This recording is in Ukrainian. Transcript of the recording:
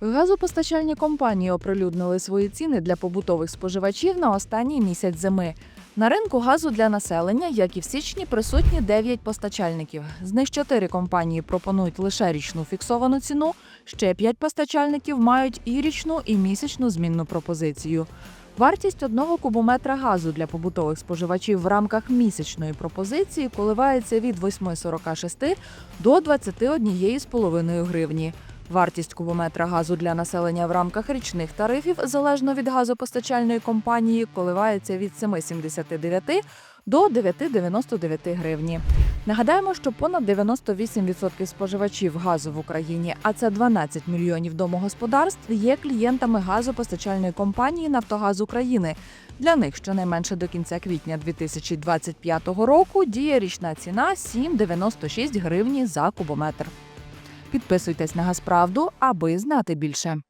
Газопостачальні компанії оприлюднили свої ціни для побутових споживачів на останній місяць зими. На ринку газу для населення, як і в січні, присутні 9 постачальників. З них 4 компанії пропонують лише річну фіксовану ціну. Ще 5 постачальників мають і річну, і місячну змінну пропозицію. Вартість одного кубометра газу для побутових споживачів в рамках місячної пропозиції коливається від 8,46 до 21,5 гривні. Вартість кубометра газу для населення в рамках річних тарифів залежно від газопостачальної компанії коливається від 7,79 до 9,99 гривні. Нагадаємо, що понад 98% споживачів газу в Україні, а це 12 мільйонів домогосподарств, є клієнтами газопостачальної компанії Нафтогаз України. Для них щонайменше до кінця квітня 2025 року діє річна ціна 7,96 гривні за кубометр. Підписуйтесь на Газправду, аби знати більше.